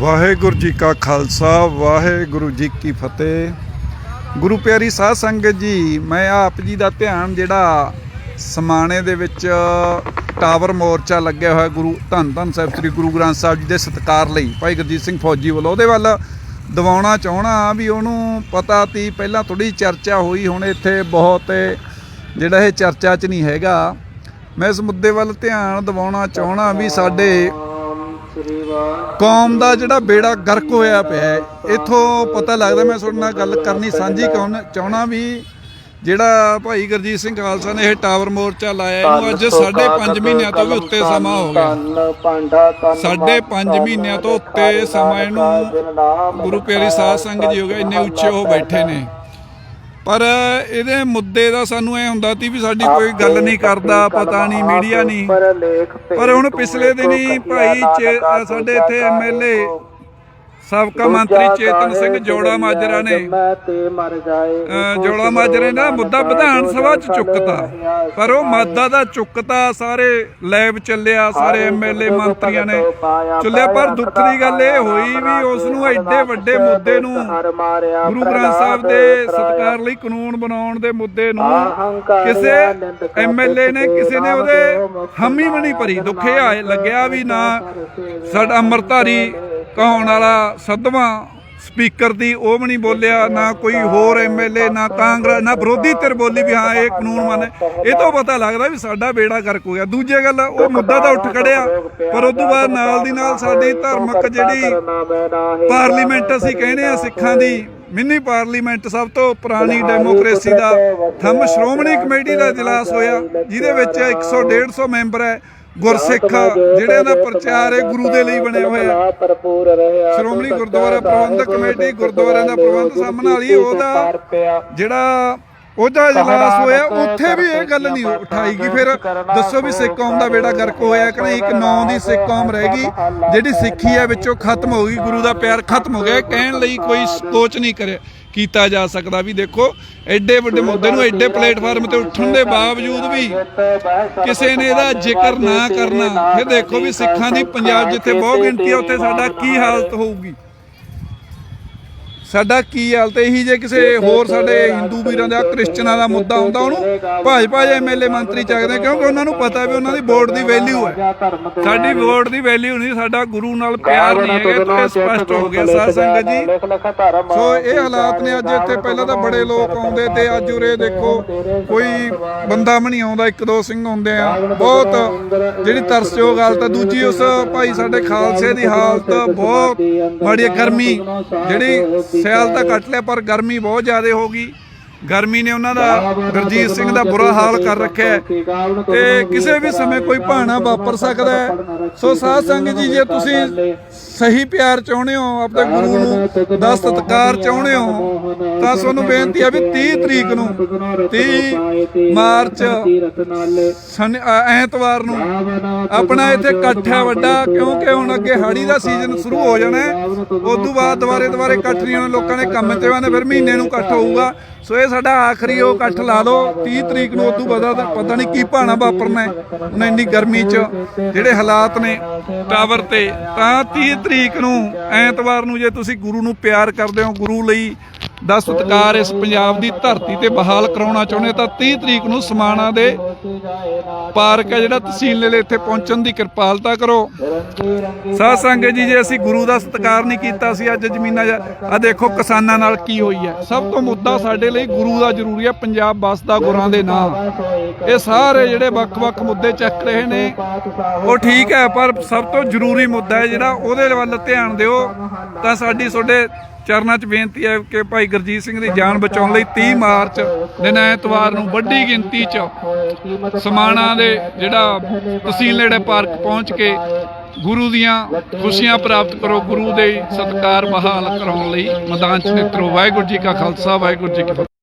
ਵਾਹਿਗੁਰੂ ਜੀ ਕਾ ਖਾਲਸਾ, ਵਾਹਿਗੁਰੂ ਜੀ ਕੀ ਫਤਿਹ। ਗੁਰੂ ਪਿਆਰੀ ਸਾਧ ਸੰਗਤ ਜੀ, ਮੈਂ ਆਪ ਜੀ ਦਾ ਧਿਆਨ ਜਿਹੜਾ ਸਮਾਣੇ ਦੇ ਵਿੱਚ ਟਾਵਰ ਮੋਰਚਾ ਲੱਗਿਆ ਹੋਇਆ ਗੁਰੂ ਧੰਨ ਧੰਨ ਸਾਹਿਬ, ਸ੍ਰੀ ਗੁਰੂ ਗ੍ਰੰਥ ਸਾਹਿਬ ਜੀ ਦੇ ਸਤਿਕਾਰ ਲਈ। ਭਾਈ ਗੁਰਜੀਤ ਸਿੰਘ ਫੌਜੀ ਵੱਲੋਂ ਉਹਦੇ ਵੱਲ ਦਿਵਾਉਣਾ ਚਾਹਣਾ ਵੀ ਉਹਨੂੰ ਪਤਾ ਤੀ, ਪਹਿਲਾਂ ਥੋੜੀ ਚਰਚਾ ਹੋਈ, ਹੁਣ ਇੱਥੇ ਬਹੁਤ ਜਿਹੜਾ ਇਹ ਚਰਚਾ 'ਚ ਨਹੀਂ ਹੈਗਾ। ਮੈਂ ਇਸ ਮੁੱਦੇ ਵੱਲ ਧਿਆਨ ਦਿਵਾਉਣਾ ਚਾਹਣਾ ਵੀ ਸਾਡੇ ਕੌਮ ਦਾ ਜਿਹੜਾ ਬੇੜਾ ਗਰਕ ਹੋਇਆ ਪਿਆ ਹੈ ਇਥੋਂ ਪਤਾ ਲੱਗਦਾ ਮੈਂ ਤੁਹਾਡੇ ਨਾਲ ਗੱਲ ਕਰਨੀ ਸਾਂਝੀ ਕੌਣ ਚਾਹਣਾ ਵੀ ਜਿਹੜਾ ਭਾਈ ਗੁਰਜੀਤ ਸਿੰਘ ਖਾਲਸਾ ਨੇ ਇਹ ਟਾਵਰ ਮੋਰਚਾ ਲਾਇਆ ਇਹਨੂੰ ਅੱਜ ਸਾਢੇ ਪੰਜ ਮਹੀਨਿਆਂ ਤੋਂ ਵੀ ਉੱਤੇ ਸਮਾਂ ਹੋ ਗਿਆ। ਸਾਢੇ ਪੰਜ ਮਹੀਨਿਆਂ ਤੋਂ ਉੱਤੇ ਸਮਾਂ ਇਹਨੂੰ ਗੁਰੂ ਪਿਆਰੀ ਸਾਧ ਸੰਗਤ ਜੀ ਹੋ ਗਏ ਇੰਨੇ ਉੱਚੇ ਉਹ ਬੈਠੇ ਨੇ। ਪਰ ਇਹਦੇ ਮੁੱਦੇ ਦਾ ਸਾਨੂੰ ਇਹ ਹੁੰਦਾ ਸੀ ਵੀ ਸਾਡੀ ਕੋਈ ਗੱਲ ਨਹੀਂ ਕਰਦਾ ਪਤਾ ਨਹੀਂ ਮੀਡੀਆ ਨਹੀਂ। ਪਰ ਹੁਣ ਪਿਛਲੇ ਦਿਨੀ ਭਾਈ ਸਾਡੇ ਇੱਥੇ ਐਮਐਲਏ ਸਾਬਕਾ ਮੰਤਰੀ ਚੇਤਨ ਸਿੰਘ ਜੋੜਾ ਮਾਜਰਾ ਨੇ। ਜੋੜਾ ਮਾਜਰੇ ਨੇ ਮੁੱਦਾ ਵਿਧਾਨ ਸਭਾ ਚ ਚੁੱਕਤਾ। ਪਰ ਉਹ ਮਾਦਾ ਦਾ ਚੁੱਕਤਾ ਸਾਰੇ ਲੈਬ ਚੱਲਿਆ ਸਾਰੇ ਐਮਐਲਏ ਮੰਤਰੀਆਂ ਨੇ। ਚੱਲਿਆ ਪਰ ਦੁੱਖ ਦੀ ਗੱਲ ਇਹ ਹੋਈ ਵੀ ਉਸ ਨੂੰ ਐਡੇ ਵੱਡੇ ਮੁੱਦੇ ਨੂੰ ਗੁਰੂ ਗ੍ਰੰਥ ਸਾਹਿਬ ਦੇ ਸਤਿਕਾਰ ਲਈ ਕਾਨੂੰਨ ਬਣਾਉਣ ਦੇ ਮੁੱਦੇ ਨੂੰ ਕਿਸੇ ਐਮਐਲਏ ਨੇ ਕਿਸੇ ਨੇ ਉਹਦੇ ਹਮੀ ਵੀ ਨਹੀਂ ਭਰੀ ਦੁੱਖ ਇਹ ਆਏ ਲੱਗਿਆ ਵੀ ਨਾ ਸਾਡਾ ਅੰਮ੍ਰਿਤਧਾਰੀ ਕਹਾਉਣ ਵਾਲਾ ਸੱਦਵਾਂ ਸਪੀਕਰ ਦੀ ਉਹ ਵੀ ਨਹੀਂ ਬੋਲਿਆ, ਨਾ ਕੋਈ ਹੋਰ ਐਮਐਲਏ ਨਾ ਕਾਂਗਰਸ, ਨਾ ਵਿਰੋਧੀ ਧਿਰ ਬੋਲੀ ਵੀ ਹਾਂ, ਇਹ ਕਾਨੂੰਨ ਮੰਨ, ਇਹ ਤੋਂ ਪਤਾ ਲੱਗਦਾ ਵੀ ਸਾਡਾ ਬੇੜਾ ਗਰਕ ਹੋ ਗਿਆ। ਦੂਜੇ ਗੱਲ, ਉਹ ਮੁੱਦਾ ਤਾਂ ਉੱਠ ਖੜਿਆ, ਪਰ ਉਸ ਤੋਂ ਬਾਅਦ ਨਾਲ ਦੀ ਨਾਲ ਸਾਡੀ ਧਾਰਮਿਕ ਜਿਹੜੀ ਪਾਰਲੀਮੈਂਟ ਅਸੀਂ ਕਹਿੰਦੇ ਆ ਸਿੱਖਾਂ ਦੀ, ਮਿੰਨੀ ਪਾਰਲੀਮੈਂਟ ਸਭ ਤੋਂ ਪੁਰਾਣੀ ਡੈਮੋਕ੍ਰੇਸੀ ਦਾ, ਥੰਮ ਸ਼੍ਰੋਮਣੀ ਕਮੇਟੀ ਦਾ ਇਜਲਾਸ ਹੋਇਆ, ਜਿਹਦੇ ਵਿੱਚ 100 150 ਮੈਂਬਰ ਹੈ। ਗੁਰਸਿੱਖ ਜਿਹੜਿਆਂ ਦਾ ਪ੍ਰਚਾਰ ਹੈ ਗੁਰੂ ਦੇ ਲਈ ਬਣੇ ਹੋਏ ਆ ਭਰਪੂਰ ਰਹਿਆ ਸ਼੍ਰੋਮਣੀ ਗੁਰਦੁਆਰਾ ਪ੍ਰਬੰਧਕ ਕਮੇਟੀ ਗੁਰਦੁਆਰਿਆਂ ਦਾ ਪ੍ਰਬੰਧ ਸਾਹਮਣੇ ਵਾਲੀ ਉਹਦਾ ਜਿਹੜਾ ਉਹਦਾ ਇਜਲਾਸ ਹੋਇਆ ਉੱਥੇ ਵੀ ਇਹ ਗੱਲ ਨਹੀਂ ਉਠਾਈ ਗਈ ਫਿਰ ਦੱਸੋ ਵੀ ਸਿੱਖ ਕੌਮ ਦਾ ਬੇੜਾ ਗਰਕ ਹੋਇਆ ਕਿ ਨਹੀਂ? ਇੱਕ ਨੌ ਦੀ ਸਿੱਖ ਕੌਮ ਰਹਿ ਗਈ ਜਿਹੜੀ ਸਿੱਖੀ ਹੈ ਵਿੱਚੋਂ ਖਤਮ ਹੋ ਗਈ ਗੁਰੂ ਦਾ ਪਿਆਰ ਖਤਮ ਹੋ ਗਿਆ। ਕਹਿਣ ਲਈ ਕੋਈ ਸੋਚ ਨਹੀਂ ਕਰੇ ਕੀਤਾ ਜਾ ਸਕਦਾ ਵੀ ਦੇਖੋ ਐਡੇ ਵੱਡੇ ਮੁੱਦੇ ਨੂੰ ਐਡੇ ਪਲੇਟਫਾਰਮ ਤੇ ਉੱਠਣ ਦੇ ਬਾਵਜੂਦ ਵੀ ਕਿਸੇ ਨੇ ਇਹਦਾ ਜ਼ਿਕਰ ਨਾ ਕਰਨਾ। ਫਿਰ ਦੇਖੋ ਵੀ ਸਿੱਖਾਂ ਦੀ ਪੰਜਾਬ ਜਿੱਥੇ ਬਹੁਤ ਗਿਣਤੀ ਹੈ ਉੱਥੇ ਸਾਡਾ ਕੀ ਹਾਲਤ ਹੋਊਗੀ? ਸਾਡਾ ਕੀ ਹਾਲਤ ਇਹੀ ਜੇ ਕਿਸੇ ਹੋਰ ਸਾਡੇ ਹਿੰਦੂ ਵੀਰਾਂ ਦਾ, ਕ੍ਰਿਸਚਨਾਂ ਦਾ ਮੁੱਦਾ ਹੁੰਦਾ, ਉਹਨੂੰ ਭਾਜ ਭਾਜ ਐਮਐਲਏ ਮੰਤਰੀ ਚੱਕਦੇ ਕਿਉਂਕਿ ਉਹਨਾਂ ਨੂੰ ਪਤਾ ਵੀ ਉਹਨਾਂ ਦੀ ਵੋਟ ਦੀ ਵੈਲਿਊ ਹੈ। ਸਾਡੀ ਵੋਟ ਦੀ ਵੈਲਿਊ ਨਹੀਂ, ਸਾਡਾ ਗੁਰੂ ਨਾਲ ਪਿਆਰ ਨਹੀਂ ਹੈਗਾ, ਇਹ ਸਪਸ਼ਟ ਹੋ ਗਿਆ, ਸਾਧ ਸੰਗਤ ਜੀ। ਸੋ ਇਹ ਹਾਲਾਤ ਨੇ, ਅੱਜ ਇੱਥੇ ਪਹਿਲਾਂ ਤਾਂ ਬੜੇ ਲੋਕ ਆਉਂਦੇ ਤੇ ਅੱਜ ਉਰੇ ਦੇਖੋ, ਕੋਈ ਬੰਦਾ ਵੀ ਨਹੀਂ ਆਉਂਦਾ, ਇੱਕ ਦੋ ਸਿੰਘ ਹੁੰਦੇ ਆ। ਬਹੁਤ ਜਿਹੜੀ ਤਰਸਯੋਗ ਹਾਲਤ ਆ ਦੂਜੀ ਉਸ ਭਾਈ ਸਾਡੇ ਖਾਲਸੇ ਦੀ ਹਾਲਤ ਬਹੁਤ ਮਾੜੀ ਗਰਮੀ। ਜਿਹੜੀ ਸਿਆਲ ਤਾਂ ਕੱਟ ਲਿਆ ਪਰ ਗਰਮੀ ਬਹੁਤ ਜ਼ਿਆਦਾ ਹੋ ਗਈ। ਗਰਮੀ ਨੇ ਉਹਨਾਂ ਦਾ ਗੁਰਜੀਤ ਸਿੰਘ ਦਾ ਬੁਰਾ ਹਾਲ ਕਰ ਰੱਖਿਆ ਹੈ। ਤੇ ਕਿਸੇ ਵੀ ਸਮੇਂ ਕੋਈ ਭਾਣਾ ਵਾਪਰ ਸਕਦਾ ਹੈ। ਸੋ ਸਾਧ ਸੰਗਤ ਜੀ ਜੇ ਤੁਸੀਂ ਸਹੀ ਪਿਆਰ ਚਾਹੁੰਦੇ ਹੋ ਆਪਣੇ ਗੁਰੂ ਨੂੰ ਦਾ ਸਤਿਕਾਰ ਚਾਹੁੰਦੇ ਹੋ ਤਾਂ ਤੁਹਾਨੂੰ ਬੇਨਤੀ ਹੈ ਵੀ 30 ਤਰੀਕ ਨੂੰ 30 ਮਾਰਚ ਐਤਵਾਰ ਨੂੰ ਆਪਣਾ ਇੱਥੇ ਇਕੱਠ ਹੈ ਵੱਡਾ ਕਿਉਂਕਿ ਹੁਣ ਅੱਗੇ ਹਾੜੀ ਦਾ ਸੀਜ਼ਨ ਸ਼ੁਰੂ ਹੋ ਜਾਣਾ ਹੈ। ਉਸ ਤੋਂ ਬਾਅਦ ਦੁਬਾਰੇ ਦੁਬਾਰੇ ਇਕੱਠ ਨਹੀਂ ਹੋਣੇ ਲੋਕਾਂ ਨੇ ਕੰਮ ਤੇ ਆਉਣਾ ਫਿਰ ਮਹੀਨੇ ਨੂੰ ਇਕੱਠ ਹੋਊਗਾ। ਸੋ ਇਹ ਸਾਡਾ ਆਖਰੀ ਉਹ ਇਕੱਠ ਲਾ ਲਓ 30 ਤਰੀਕ ਨੂੰ ਉਸ ਬਾਅਦ ਪਤਾ ਨਹੀਂ ਕੀ ਭਾਣਾ ਵਾਪਰਨਾ ਹੁਣ ਇੰਨੀ ਗਰਮੀ 'ਚ ਜਿਹੜੇ ਹਾਲਾਤ ਨੇ ਟਾਵਰ ਤੇ, ਤਾਂ 30 ਤਰੀਕ ਨੂੰ, ਐਤਵਾਰ ਨੂੰ ਜੇ ਤੁਸੀਂ ਗੁਰੂ ਨੂੰ ਪਿਆਰ ਕਰਦੇ ਹੋ, ਗੁਰੂ ਲਈ ਦਾ ਸਤਿਕਾਰ ਇਸ ਪੰਜਾਬ ਦੀ ਧਰਤੀ ਤੇ ਬਹਾਲ ਕਰਾਉਣਾ ਚਾਹੁੰਦੇ ਤਾਂ 30 ਤਰੀਕ ਨੂੰ ਸਮਾਣਾ ਦੇ ਪਾਰਕ ਹੈ ਜਿਹੜਾ ਤਹਿਸੀਲ ਨੇੜੇ ਇੱਥੇ ਪਹੁੰਚਣ ਦੀ ਕਿਰਪਾਲਤਾ ਕਰੋ। ਸਾਧ ਸੰਗਤ ਜੀ, ਜੇ ਅਸੀਂ ਗੁਰੂ ਦਾ ਸਤਿਕਾਰ ਨਹੀਂ ਕੀਤਾ ਸੀ, ਅੱਜ ਜ਼ਮੀਨਾਂ ਆ ਦੇਖੋ ਕਿਸਾਨਾਂ ਨਾਲ ਕੀ ਹੋਈ ਹੈ। ਸਭ ਤੋਂ ਮੁੱਦਾ ਸਾਡੇ ਲਈ ਗੁਰੂ ਦਾ ਜ਼ਰੂਰੀ ਹੈ, ਪੰਜਾਬ ਬਸਦਾ ਗੁਰਾਂ ਦੇ ਨਾਮ ਇਹ ਸਾਰੇ ਜਿਹੜੇ ਵੱਖ-ਵੱਖ ਮੁੱਦੇ ਚੱਕ ਰਹੇ ਨੇ, ਉਹ ਠੀਕ ਹੈ, ਪਰ ਸਭ ਤੋਂ ਜ਼ਰੂਰੀ ਮੁੱਦਾ ਹੈ ਜਿਹੜਾ ਉਹਦੇ ਵੱਲ ਧਿਆਨ ਦਿਓ। ਤਾਂ ਸਾਡੀ ਤੁਹਾਡੇ ਚਰਨਾਂ 'ਚ ਬੇਨਤੀ ਹੈ ਕਿ ਭਾਈ ਗੁਰਜੀਤ ਸਿੰਘ ਦੀ ਜਾਨ ਬਚਾਉਣ ਲਈ 30 ਮਾਰਚ ਦਿਨ ਐਤਵਾਰ ਨੂੰ ਵੱਡੀ ਗਿਣਤੀ 'ਚ ਸਮਾਣਾ ਦੇ ਜਿਹੜਾ ਤਹਿਸੀਲ ਨੇੜੇ ਪਾਰਕ ਪਹੁੰਚ ਕੇ ਗੁਰੂ ਦੀਆਂ ਖੁਸ਼ੀਆਂ ਪ੍ਰਾਪਤ ਕਰੋ, ਗੁਰੂ ਦੇ ਸਤਕਾਰ ਬਹਾਲ ਕਰਾਉਣ ਲਈ ਮੈਦਾਨ 'ਚ ਨਿਤਰੋ। ਵਾਹਿਗੁਰੂ ਜੀ ਕਾ ਖਾਲਸਾ, ਵਾਹਿਗੁਰੂ ਜੀ ਕੀ ਫਤਿਹ।